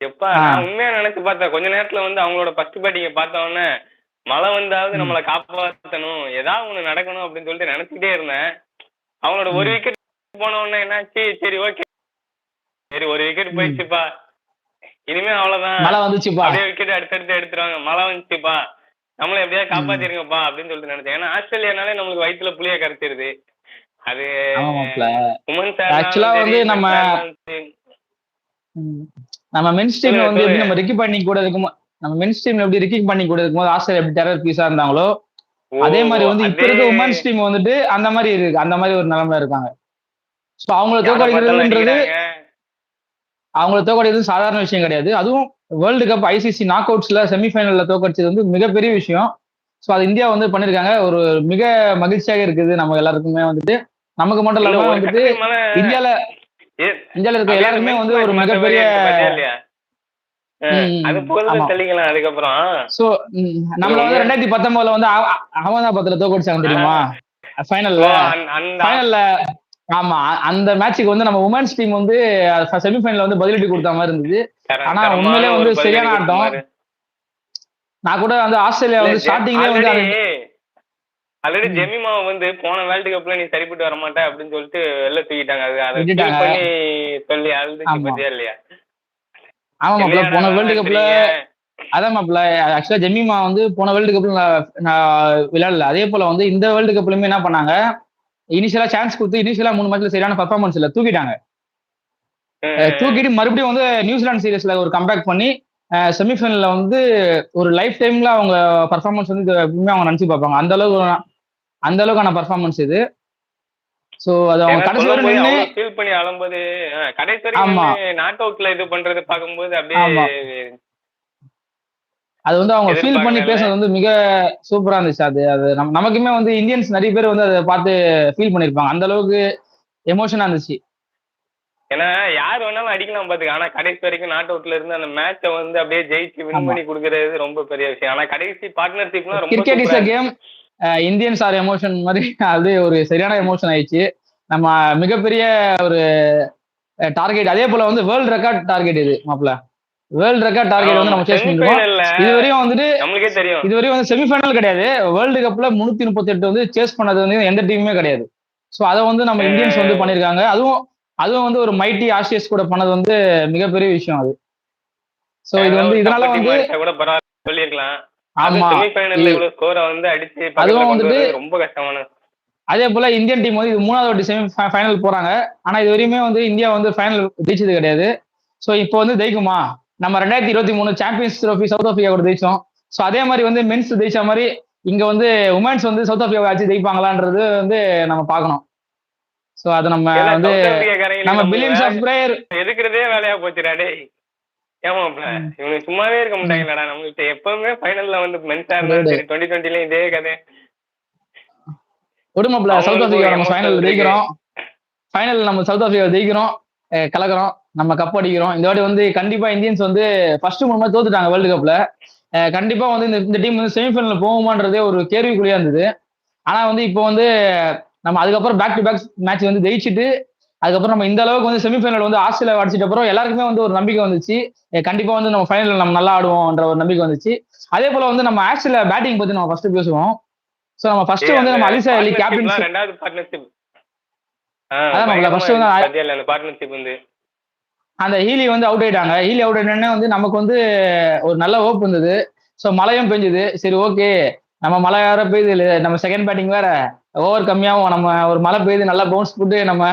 எப்பா நான் உண்மையா நினைச்சு பார்த்தேன். கொஞ்ச நேரத்துல வந்து அவங்களோட ஃபர்ஸ்ட் பேட்டிங்க உடனே மழை வந்தாவது நம்மளை காப்பாத்தணும் ஏதாவது ஒண்ணு நடக்கணும் அப்படின்னு சொல்லிட்டு நினைச்சுக்கிட்டே இருந்தேன். அவங்களோட ஒரு விக்கெட் போன உடனே என்னாச்சு? சரி ஓகே சரி ஒரு விக்கெட் போயிடுச்சுப்பா. இனிமே அவ்வளவுதான். மழை வந்துச்சுப்பா. அப்படியே விக்கெட் அடுத்தடுத்து எடுத்துருவாங்க. மழை வந்துச்சுப்பா. நம்மள எப்படியாவது காப்பாத்திருங்கப்பா அப்படின்னு சொல்லிட்டு நினைச்சேன். ஏன்னா ஆஸ்திரேலியானாலே நம்மளுக்கு வயித்துல புளிய கரைச்சிருது. அது ஆமா மாப்ள. உமன்ஸ் Actually ஆ வந்து நம்ம-. நம்ம மென் ஸ்ட்ரீம்ல வந்து எப்படி நம்ம ரிக்கி பண்ணி கூட இருக்கும் நம்ம மென் ஸ்ட்ரீம்ல எப்படி ரிக்கி பண்ணி கூட இருக்கும்போது ஆஸ்திரேலியா எப்படி டெரர் பீஸா இருந்தாங்களோ அதே மாதிரி வந்து இப்ப இருக்க உமன்ஸ் டீம் வந்துட்டு அந்த மாதிரி இருக்கு அந்த மாதிரி ஒரு நிலைமையில இருக்காங்க. சோ அவங்கள தோக்கடிக்கிறதுன்றது அவங்கள தோக்கடிக்கிறது சாதாரண விஷயம் கிடையாது. அதுவும் வேர்ல்டு கப் ஐசிசி நாக் அவுட்ஸ்ல செமிஃபைனல்ல தோக்கடிச்சது வந்து மிகப்பெரிய விஷயம். ஸோ அது இந்தியா வந்து பண்ணிருக்காங்க. ஒரு மிக மகிழ்ச்சியாக இருக்குது நம்ம எல்லாருக்குமே வந்துட்டு. நமக்கு மட்டும் இல்லாம வந்துட்டு இந்தியால இந்தியால இருக்க எல்லாருமே வந்து ஒரு மிகப்பெரிய அது. தெளிக்கலாம் அதுக்கப்புறம். சோ நம்மள வந்து ரெண்டாயிரத்தி பத்தொன்பதுல வந்து அகமதாபாத்ல தோக்கடிச்சாங்க தெரியுமா? ஃபைனல்ல ஃபைனல்ல ஆமா அந்த மேட்சுக்கு வந்து நம்ம உமன்ஸ் டீம் வந்து செமிஃபைனல்ல வந்து பதிலடி கொடுத்த மாதிரி இருந்தது. ஆனா உண்மையிலே வந்து சரியான ஆட்டம். நான் கூட வந்து ஆஸ்திரேலியா வந்து ஸ்டார்டிங்லேயே வந்து already- அது- already ம். ஜெமிமாவை வந்து போன வேர்ல்டு கப்ல நீ சரிப்பட்டு வர மாட்ட அப்படின்னு சொல்லிட்டு வெளில தூக்கிட்டாங்க அது அதை. பண்ணி சொல்லி அழுதுச்சு. பத்தியா இல்லையா ஆமா மாப்ள போன வேர்ல்டு கப்ல? அதான் மாப்ள ஆக்சுவலா ஜெமிமா வந்து போன வேர்ல்டு கப்ல நான் விளையாடல அதே போல வந்து இந்த வேர்ல்டு கப்லயுமே என்ன பண்ணாங்க இனிஷியலா சான்ஸ் கொடுத்து இனிஷியலா மூணு மேட்ச்ல சரியான பர்ஃபார்மன்ஸ் இல்ல தூக்கிட்டாங்க தூக்கிட்டு மறுபடியும் வந்து நியூசிலாந்து சீரிஸ்ல ஒரு கம்பேக் பண்ணி செமிஃபைனல்ல வந்து ஒரு லைஃப் டைம்ல அவங்க பர்ஃபார்மன்ஸ் வந்து அவங்க நினைச்சு பார்ப்பாங்க அந்த அளவுக்கு அந்த அளவுக்கான பர்ஃபார்மன்ஸ் இது சோ அது அவங்க கடைசி வரை அவ்வளவு feel பண்ணி அழும்போது அஹ், கடைசி வரைக்கும். நாட் அவுட்ல இது பண்றது பார்க்கும்போது ஆமா. அப்படியே அது வந்து அவங்க ஃபீல் பண்ணி. பேசுறது வந்து மிக சூப்பரா இருந்துச்சு அது அது நமக்குமே வந்து இந்தியன்ஸ் நிறைய பேர் வந்து அதை பார்த்து ஃபீல் பண்ணிருப்பாங்க அந்த அளவுக்கு எமோஷனா இருந்துச்சு ஏன்னா யார் வேணாலும் அடிக்கலாம் பாத்துக்க ஆனா கடைசி வரைக்கும் நாட் அவுட்ல இருந்து அந்த மேட்சை வந்து அப்படியே ஜெயிச்சு வின். பண்ணி கொடுக்கறது ரொம்ப பெரிய விஷயம் ஆனா கடைசி பார்ட்னர்ஷிப்லாம் ரொம்ப cricket is a game Indians are emotion மாதிரி அது ஒரு சரியான எமோஷன் ஆயிடுச்சு. நம்ம மிகப்பெரிய ஒரு டார்கெட் அதே போல வந்து வேர்ல்ட் ரெக்கார்ட் டார்கெட் இது மாப்ள வேர்ல்ட் ரெக்கார்ட் டார்கெட் வந்து நம்ம சேஸ் பண்ணிருக்கோம். செமிஃபைனல்ல இது வரையும் வந்துட்டு நம்மளுக்கே தெரியும். இது வரையும் வந்து செமிஃபைனல் கிடையாது. வேர்ல்டு கப்ல முன்னூத்தி முப்பத்தி எட்டு வந்து சேஸ் பண்ணது வந்து எந்த டீமுமே கிடையாது. சோ அதை வந்து நம்ம இந்தியன்ஸ் வந்து பண்ணிருக்காங்க. அதுவும் அதுவும் வந்து ஒரு மைட்டி ஆஸ்திரேலியஸ் கூட பண்ணது வந்து மிகப்பெரிய விஷயம் அது. சோ இது வந்து இதனால வந்து சொல்லியிருக்கலாம். அதுவும் வந்துட்டு- ரொம்ப கஷ்டமான அதே போல இந்தியன் டீம் வந்து இது மூணாவது வாட்டி செமி ஃபைனல் போறாங்க. ஆனா இது வரையுமே வந்து இந்தியா வந்து ஃபைனல் ஜெயிச்சது கிடையாது. சோ இப்போ வந்து ஜெயிக்குமா? நம்ம ரெண்டாயிரத்தி இருபத்தி மூணு சாம்பியன்ஸ் ட்ரோஃபி சவுத் ஆப்பிரிக்கா கூட ஜெயிச்சோம். சோ அதே மாதிரி வந்து மென்ஸ் ஜெயிச்ச மாதிரி இங்க வந்து உமன்ஸ் வந்து சவுத் ஆப்பிரிக்கா ஆச்சு ஜெயிப்பாங்களான்றது வந்து நம்ம பார்க்கணும். சோ அது நம்ம வந்து நம்ம பில்லியன்ஸ் ஆஃப் பிரேயர் எதுக்குறதே வேலையா போச்சுடா டேய். ஏமாப்ல இவனுக்கு சும்மாவே இருக்க மாட்டாங்களாடா. நம்மகிட்ட எப்பவுமே ஃபைனல்ல வந்து மென்ஸா இருந்தாலும் சரி டுவெண்ட்டி டுவெண்ட்டில இதே கதை. விடுமாப்ல சவுத் ஆப்பிரிக்கா நம்ம ஃபைனல். ஜெயிக்கிறோம். ஃபைனல் நம்ம சவுத் ஆப்பிரிக்கா ஜெயிக்கிறோம். கலக்குறோம். நம்ம கப் அடிக்கிறோம். இந்த வாட்டி வந்து கண்டிப்பா இந்தியன்ஸ் வந்து ஃபர்ஸ்ட் மூணு மாதிரி தோத்துட்டாங்க வேர்ல்டு கப்ல கண்டிப்பா வந்து இந்த இந்த டீம் வந்து செமிஃபைனல் போகுமான்றதே ஒரு கேள்விக்குறியா இருந்தது. ஆனா வந்து இப்போ வந்து நம்ம அதுக்கப்புறம் பேக் டு பேக் மேட்ச் வந்து ஜெயிச்சுட்டு அதுக்கப்புறம் நம்ம இந்த அளவுக்கு வந்து செமிஃபைனல் வந்து ஆஸ்திரேலியா அடிச்சிட்ட அப்புறம் எல்லாருக்குமே வந்து ஒரு நம்பிக்கை வந்துச்சு. கண்டிப்பா வந்து நம்ம ஃபைனல் நம்ம நல்லா ஆடுவோம்ன்ற ஒரு நம்பிக்கை வந்துச்சு. அதே போல வந்து நம்ம ஆஸ்திரேலியா பேட்டிங் பத்தி நம்ம ஃபர்ஸ்ட் பேசுவோம். சோ நம்ம ஃபர்ஸ்ட் வந்து நம்ம அலிசா அலி கேப்டன் ரெண்டாவது பார்ட்னர்ஷிப் அதான் first வந்து பார்ட்னர்ஷிப் வந்து. அந்த ஹீலி வந்து அவுட் ஆயிட்டாங்க. ஹீலி அவுட் ஆயிட்டோன்னே வந்து நமக்கு வந்து ஒரு நல்ல ஹோப் இருந்தது. ஸோ மழையும் பெஞ்சுது. சரி ஓகே நம்ம மழை வேற பெய்யுது. நம்ம செகண்ட் பேட்டிங் வேற ஓவர் கம்மியாகும் நம்ம ஒரு மழை பெய்யுது நல்லா பவுன்ஸ் போட்டு நம்ம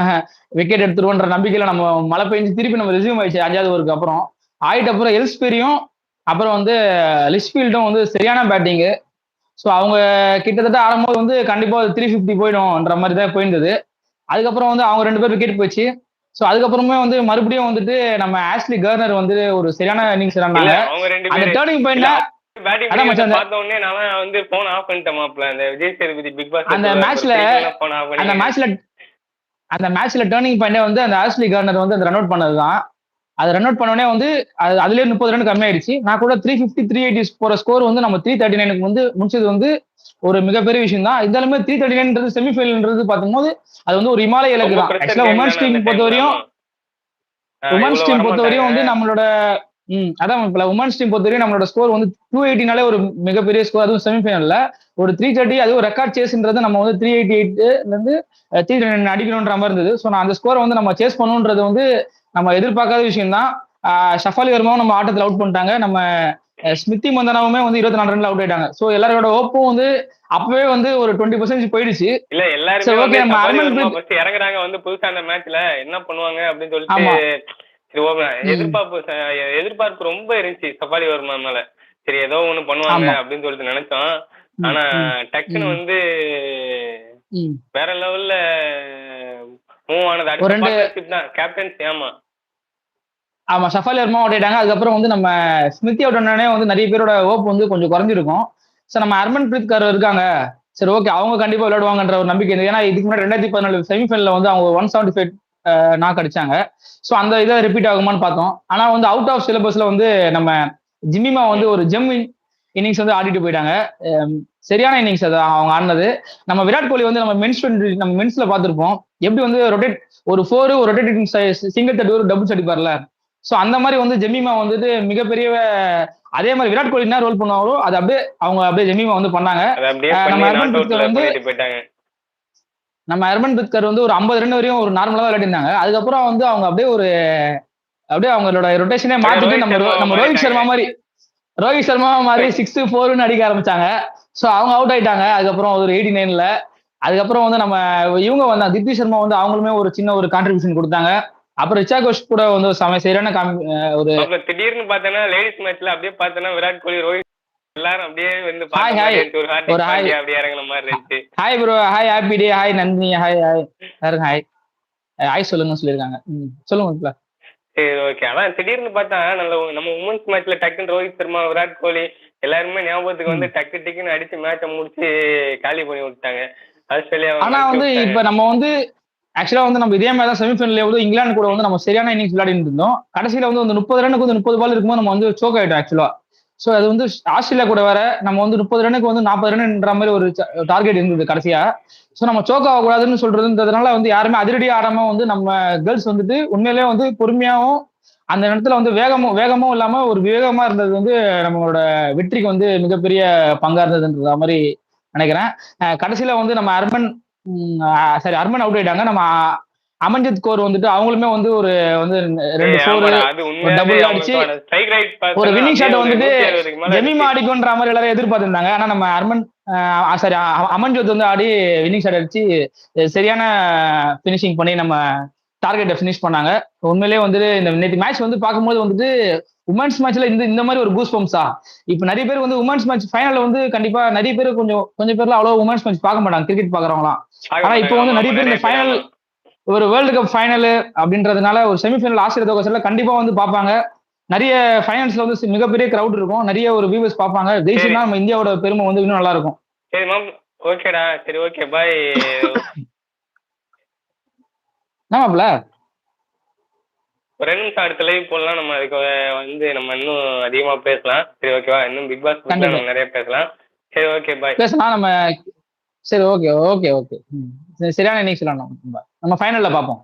விக்கெட் எடுத்துருவோன்ற நம்பிக்கையில நம்ம மழை பெஞ்சு திருப்பி நம்ம ரெசியூம் ஆயிடுச்சு அஞ்சாவது ஓவருக்கு அப்புறம். ஆயிட்ட அப்புறம் எல்ஸ்பெரியும் அப்புறம் வந்து லிஸ்ஃபீல்டும் வந்து சரியான பேட்டிங்கு ஸோ அவங்க கிட்டத்தட்ட ஆடும்போது வந்து கண்டிப்பா த்ரீ ஃபிஃப்டி போயிடும்ன்ற மாதிரி தான் போயிருந்தது. அதுக்கப்புறம் வந்து அவங்க ரெண்டு பேர் விக்கெட் போச்சு. ஸோ அதுக்கப்புறமே வந்து மறுபடியும் வந்துட்டு நம்ம ஆஷ்லி கர்னர் வந்து ஒரு சரியான இன்னிங்ஸ் அவங்க அந்த டேர்னிங் பாயிண்ட்ல பேட்டிங் பார்த்த உடனே நான் வந்து போன் ஆஃப் பண்ணிட்டேன் மாப்ள அந்த விஜய் சேதுபதி பிக் பாஸ் அந்த ஆஃப் அந்த மேட்ச்ல அந்த மேட்ச்ல டேர்னிங் பாயிண்டே வந்து அந்த ஆஷ்லி கர்னர் வந்து அந்த ரன் அவுட் பண்ணதுதான். அது ரன் அவுட் பண்ணோடனே வந்து அது அதுலயே முப்பது ரன் கம்மியாயிடுச்சு. நான் கூட த்ரீ ஃபிஃப்டி த்ரீ எயிட்டி போற ஸ்கோர் வந்து நம்ம த்ரீ தேர்ட்டி நைனுக்கு வந்து முடிச்சது வந்து ஒரு மிகப்பெரிய விஷயம் தான் இருந்தாலுமே த்ரீ தேர்ட்டி நைன்றது செமிஃபைனல்ன்றது பார்க்கும்போது அது வந்து ஒரு இமாலய இலக்கு தான் ஆக்சுவலா உமன்ஸ் டீம் பொறுத்தவரையும் உமன்ஸ் டீம் பொறுத்தவரையும் வந்து நம்மளோட ம் அதான் இப்ப உமன்ஸ் டீம் பொறுத்தவரைக்கும் நம்மளோட ஸ்கோர் வந்து டூ எயிட்டினாலே ஒரு மிகப்பெரிய ஸ்கோர் அதுவும் செமிஃபைனல்ல ஒரு த்ரீ தேர்ட்டி அதுவும் ரெக்கார்ட் சேஸ்ன்றது நம்ம வந்து த்ரீ எயிட்டி எயிட்ல இருந்து த்ரீ அடிக்கணுன்ற மாதிரி இருந்தது. ஸோ நான் அந்த ஸ்கோரை வந்து நம்ம சேஸ் பண்ணணுன்றது வந்து நம்ம எதிர்பார்க்காத விஷயம் தான் ஷஃபாலி வர்மாவும் நம்ம ஆட்டத்தில் அவுட் பண்ணிட்டாங்க. நம்ம அஹ், ஸ்மிருதி மந்தனாவுமே வந்து இருபத்தி நாலு ரன்ல அவுட் ஆயிட்டாங்க. ஸோ எல்லாரோட ஓப்பும் வந்து அப்பவே வந்து ஒரு டுவெண்ட்டி பர்சன்டேஜ் போயிடுச்சு. இல்ல எல்லாருமே நம்ம இறங்குறாங்க வந்து புதுசா அந்த மேட்ச்ல என்ன பண்ணுவாங்க அப்படின்னு சொல்லிட்டு எதிர்பார்ப்பு எதிர்பார்ப்பு ரொம்ப இருந்துச்சு. சஃபாரி வர்மா மேல. சரி ஏதோ ஒண்ணு பண்ணுவாங்க. அப்படின்னு சொல்லிட்டு நினைச்சோம். ஆனா டக்குன்னு. வந்து. வேற லெவல்ல மூவ் ஆனது. அடுத்த தான். கேப்டன்சி ஆமா. ஆமா ஷஃபாலி வர்மா அவுட் ஆயிட்டாங்க அதுக்கப்புறம் வந்து நம்ம ஸ்மிருதி ஆனோடனே வந்து நிறைய பேரோட ஓப் வந்து கொஞ்சம் குறைஞ்சிருக்கும். ஸோ நம்ம ஹர்மன் பிரீத் கர் இருக்காங்க. சரி ஓகே அவங்க கண்டிப்பா விளையாடுவாங்கன்ற ஒரு நம்பிக்கை ஏன்னா இதுக்கு முன்னாடி ரெண்டாயிரத்தி பதினாலு செமிஃபைனல்ல வந்து அவங்க ஒன் செவன்டி ஃபைவ் நாக் அடிச்சாங்க. ஸோ அந்த இதை ரிப்பீட் ஆகுமான்னு பார்த்தோம். ஆனா வந்து அவுட் ஆஃப் சிலபஸ்ல வந்து நம்ம ஜிம்மிமா வந்து ஒரு ஜெம் இன்னிங்ஸ் வந்து ஆடிட்டு போயிட்டாங்க. சரியான இன்னிங்ஸ் அது அவங்க ஆடினது. நம்ம விராட் கோலி வந்து நம்ம மென்ஸ் நம்ம மென்ஸ்ல பார்த்திருப்போம். எப்படி வந்து ரொட்டேட் ஒரு ஃபோர் ஒரு ரொட்டேட்டிங் சிங்கிள் தட்டு ஒரு டபுள்ஸ் அடிப்பார்ல. ஸோ அந்த மாதிரி வந்து ஜெமிமா வந்துட்டு மிகப்பெரிய அதே மாதிரி விராட் கோலி என்ன ரோல் பண்ணுவாரோ அது அப்படியே அவங்க அப்படியே ஜெமிமா வந்து பண்ணாங்க. நம்ம வந்து- நம்ம அர்மன் பித்கர் வந்து ஒரு ஐம்பது ரன் வரையும் ஒரு நார்மலா தான் விளையாடிருந்தாங்க. அதுக்கப்புறம் வந்து அவங்க அப்படியே ஒரு அப்படியே அவங்களோட ரொட்டேஷனே மாத்திட்டு நம்ம நம்ம ரோஹித். சர்மா மாதிரி ரோஹித் சர்மா மாதிரி சிக்ஸ் ஃபோர்னு அடிக்க ஆரம்பிச்சாங்க. ஸோ அவங்க அவுட் ஆயிட்டாங்க. அதுக்கப்புறம் ஒரு எயிட்டி நைன்ல அதுக்கப்புறம் வந்து நம்ம இவங்க வந்தாங்க தித்தி சர்மா வந்து அவங்களுமே ஒரு சின்ன ஒரு கான்ட்ரிபியூஷன் கொடுத்தாங்க. அப்புறம் ரிச்சா கோஷ் கூட வந்து ஒரு சம சரியான ஒரு திடீர்னு பார்த்தேன்னா லேடிஸ் மேட்ச்ல அப்படியே பார்த்தேன்னா விராட் கோலி ரோஹித் எல்லாரும் அப்படியே வந்து hi. மாதிரி இருந்துச்சு. ஒரு அப்படியே மாதிரி hi bro hi happy day hi Nandini. Hi hi யாருங்க? ஹாய் ஹாய் சொல்லுங்க சொல்லியிருக்காங்க. ம், சொல்லுங்க. சரி ஓகே அதான் திடீர்னு பார்த்தா நல்ல நம்ம உமன்ஸ் மேட்ச்ல டக்குன்னு ரோஹித் சர்மா விராட் கோலி எல்லாருமே ஞாபகத்துக்கு வந்து டக்கு டக்குன்னு அடிச்சு மேட்சை முடிச்சு காலி பண்ணி விட்டாங்க ஆஸ்திரேலியா ஆனா வந்து இப்ப நம்ம வந்து ஆக்சுவலா வந்து நம்ம இதே மாதிரி தான் செமிஃபைனல் வந்து இங்கிலாந்து கூட வந்து நம்ம சரியான இன்னிங்ஸ் விளையாடிட்டு இருந்தோம். கடைசியில வந்து அந்த முப்பது ரன்னுக்கு வந்து முப்பது பால் இருக்கும்போது நம்ம வந்து சோக் ஆயிட்டோம் ஆக்சுவலா ஸோ அது வந்து ஆஸ்திரேலியா கூட வேற நம்ம வந்து முப்பது ரனுக்கு வந்து நாற்பது ரன்ன்ற மாதிரி ஒரு டார்கெட் இருந்தது கடைசியா. ஸோ நம்ம சோக் ஆகக்கூடாதுன்னு சொல்றதுன்றதுனால வந்து யாருமே அதிரடி ஆடாம வந்து நம்ம கேர்ள்ஸ் வந்துட்டு உண்மையிலேயே வந்து பொறுமையாகவும் அந்த இடத்துல வந்து வேகமும் வேகமும் இல்லாம ஒரு விவேகமா இருந்தது வந்து நம்மளோட வெற்றிக்கு வந்து மிகப்பெரிய பங்கா இருந்ததுன்ற மாதிரி நினைக்கிறேன். கடைசியில வந்து நம்ம அர்மன் சரி அர்மன் அவுட் ஆயிட்டாங்க. நம்ம அமன்ஜித் கோர் வந்துட்டு அவங்களுமே வந்து ஒரு வந்து ரெண்டு ஃபோர் அவங்க அடிச்சு ஒரு shot அப்படியே வந்துட்டு 160 க்கு மேல ஜெமிமா. அடிக்கும்ன்ற மாதிரி எல்லாரும் எதிர்பார்த்திருந்தாங்க. ஆனா நம்ம அர்மன் சாரி அமன்ஜோத் வந்து ஆடி வின்னிங் ஷாட் அடிச்சு சரியான ஃபினிஷிங் பண்ணி நம்ம டார்கெட்டை ஃபினிஷ் பண்ணாங்க. உண்மையிலேயே வந்துட்டு இந்த நேற்று மேட்ச் வந்து பார்க்கும்போது வந்துட்டு உமன்ஸ் மேட்ச்ல இந்த இந்த மாதிரி ஒரு கூஸ் பம்ப்ஸா இப்போ நிறைய பேர் வந்து உமன்ஸ் மேட்ச் ஃபைனல்ல வந்து கண்டிப்பா நிறைய பேர் கொஞ்சம் கொஞ்சம் பேர்ல அவ்வளவு உமன்ஸ் மேட்ச் பார்க்க மாட்டாங்க கிரிக்கெட் பாக்குறவங்களாம் ஆனா இப்போ வந்து நிறைய பேர் இந்த ஆமா. ஒரு வேர்ல்டு கப் ஃபைனல் அப்படின்றதுனால ஒரு செமிஃபைனல் ஆசிரியர் தொகை கண்டிப்பா வந்து பார்ப்பாங்க. நிறைய ஃபைனல்ஸ்ல வந்து மிகப்பெரிய கிரவுட் இருக்கும். நிறைய ஒரு வியூவர்ஸ் பார்ப்பாங்க. ஜெயிச்சுன்னா நம்ம இந்தியாவோட பெருமை வந்து இன்னும் நல்லா இருக்கும். சரி மேம் ஓகேடா சரி ஓகே பாய் ஆமாப்ல ஒரு நிமிஷம் அடுத்த லைவ் போடலாம். நம்ம அதுக்கு வந்து நம்ம இன்னும் அதிகமா பேசலாம். சரி ஓகேவா இன்னும் பிக் பாஸ். நம்ம நிறைய பேசலாம். சரி ஓகே பாய் பேசலாம். நம்ம சரி ஓகே ஓகே ஓகே சரியான இன்னைக்கு சொல்லணும். நம்ம ஃபைனல்ல பார்ப்போம்.